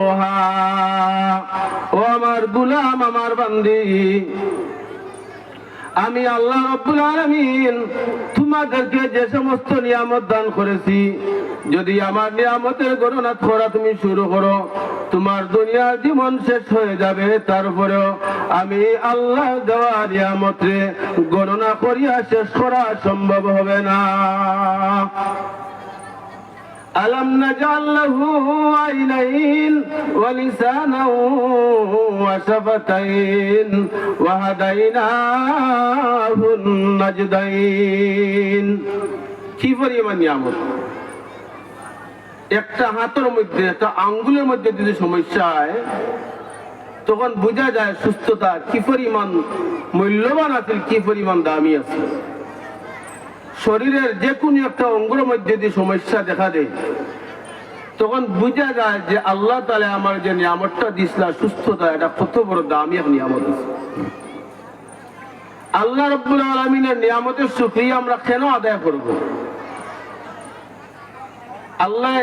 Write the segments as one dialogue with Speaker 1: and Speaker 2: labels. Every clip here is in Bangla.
Speaker 1: ও আমার গুলাম, আমার বান্দি। আমি আল্লাহ রব্বুল তোমাদেরকে যে সমস্ত নিয়ামত দান করেছি, যদি আমার নিয়ামতের গণনা করা তুমি শুরু করো, তোমার দুনিয়ার জীবন শেষ হয়ে যাবে। তারপরেও আমি আল্লাহ দেওয়া নিয়ামতে গণনা করিয়া শেষ করা সম্ভব হবে না। ألم نجعل له عينين ولسانا وشفتين وهديناه النجدين কি পরিমাণ নিয়ামত একটা হাতের মধ্যে একটা আঙ্গুলের মধ্যে যদি সমস্যা হয় তখন বোঝা যায় সুস্থতা কি পরিমাণ মূল্যবান আছে কি পরিমাণ দামি আছে শরীরের যে কোনো একটা অঙ্গের মধ্যে যদি সমস্যা দেখা দেয়, তখন বুঝা যায় যে আল্লাহ তালে আমার যে নিয়ামতটা দিছিল সুস্থতা, এটা কত বড় দামি এক নিয়ামত। আল্লাহ রব্বুল আলমিনের নিয়ামতের সুক্রিয়া আমরা কেন আদায় করব? আল্লাহ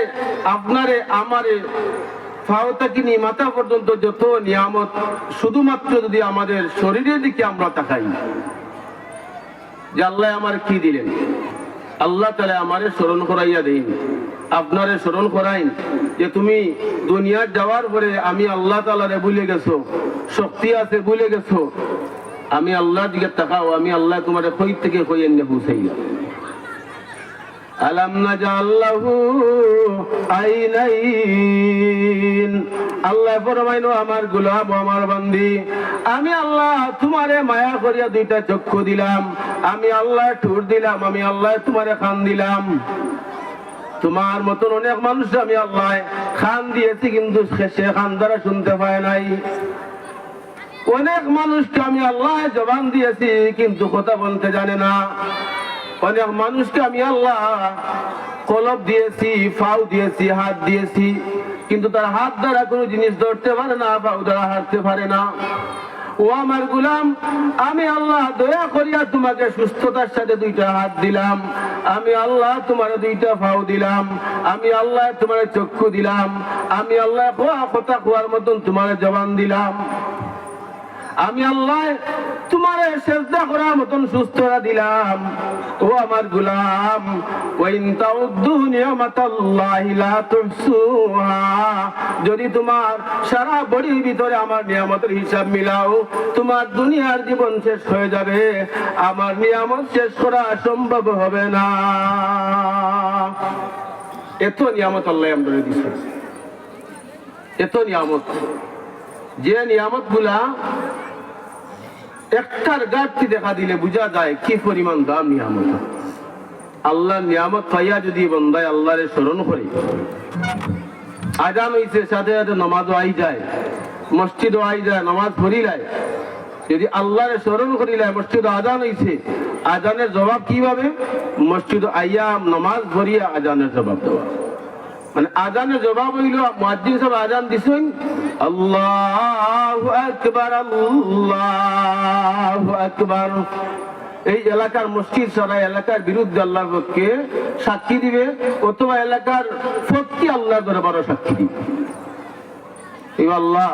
Speaker 1: আপনারে, আমারে ফাওতাকি নিয়ে মাথা পর্যন্ত যত নিয়ামত, শুধুমাত্র যদি আমাদের শরীরের দিকে আমরা তাকাই যে আল্লাহ আমার কি দিলেন? আল্লাহ তালে আমারে স্মরণ করাইয়া দেন। আপনারে স্মরণ করাইন যে তুমি দুনিয়ার যাওয়ার পরে আমি আল্লাহ তালারে ভুলে গেছো, শক্তি আছে ভুলে গেছো। আমি আল্লাহ দিকে তাকাও, আমি আল্লাহ তোমার কই থেকে খৈ এনে হুসাইয়া আলাম নাজাল্লাহু আইনাইন। আল্লাহ ফরমাইনো আমার গোলাম আমার বান্দি, আমি আল্লাহ তোমারে মায়া করিয়া দুইটা চক্ষু দিলাম। আমি আল্লাহ ঠুর দিলাম, আমি আল্লাহ তোমারে খান দিলাম। তোমার মতন অনেক মানুষ আমি আল্লাহ খান দিয়েছি, কিন্তু সে খান দ্বারা শুনতে পায় নাই। অনেক মানুষকে আমি আল্লাহ জবান দিয়েছি, কিন্তু কথা বলতে জানে না। অনেক মানুষকে আমি আল্লাহ কলব দিয়েছি, ফাউ দিয়েছি, হাত দিয়েছি, কিন্তু তার হাত দ্বারা কোনো জিনিস ধরতে পারে না, ফাউ দ্বারা হাঁটতে পারে না। ও আমার গুলাম, আমি আল্লাহ দয়া করিয়া তোমাকে সুস্থতার সাথে দুইটা হাত দিলাম। আমি আল্লাহ তোমার দুইটা ফাউ দিলাম। আমি আল্লাহ তোমার চক্ষু দিলাম। আমি আল্লাহ খোয়া কথা খোয়ার মতন তোমার জবান দিলাম। আমি আল্লাহ তোমার সেজদা করার মতন সুস্থতা দিলাম। ও আমার গুলাম যদি তোমার সারা বডির ভিতরে আমার নিয়ামতের হিসাব মিলাও, তোমার দুনিয়ার জীবন শেষ হয়ে যাবে। আমার নিয়ামত শেষ করা সম্ভব হবে না। এত নিয়ামত আল্লাহ আমাদের দিচ্ছে এত নিয়ামত। যে নিয়ামতগুলা একটার গাছটি দেখা দিলে বোঝা যায় কি পরিমাণ দাম নিয়ামত। আল্লাহ নিয়ামত পাইয়া যদি বন্দায় আল্লাহরে স্মরণ করে। আজান হইছে, সাথে সাথে নমাজও আই যায়, মসজিদও আই যায়, নমাজ পড়িলায় যদি আল্লাহরে স্মরণ করিলায় মসজিদ আজান হইছে, আজানের জবাব কীভাবে? মসজিদ আইয়া নমাজ পড়িয়া আজানের জবাব দেওয়া। মানে আজানের জবাব হইল, মুয়াজ্জিন সাহেব আজান দিছেন, আল্লাহু আকবার আল্লাহু আকবার। এই এলাকার মসজিদ সারা এলাকার বিরুদ্ধে আল্লাহর পক্ষে সাক্ষী দিবে, অথবা এলাকার সত্যি আল্লাহ দরবারও সাক্ষী দিবে। আল্লাহ।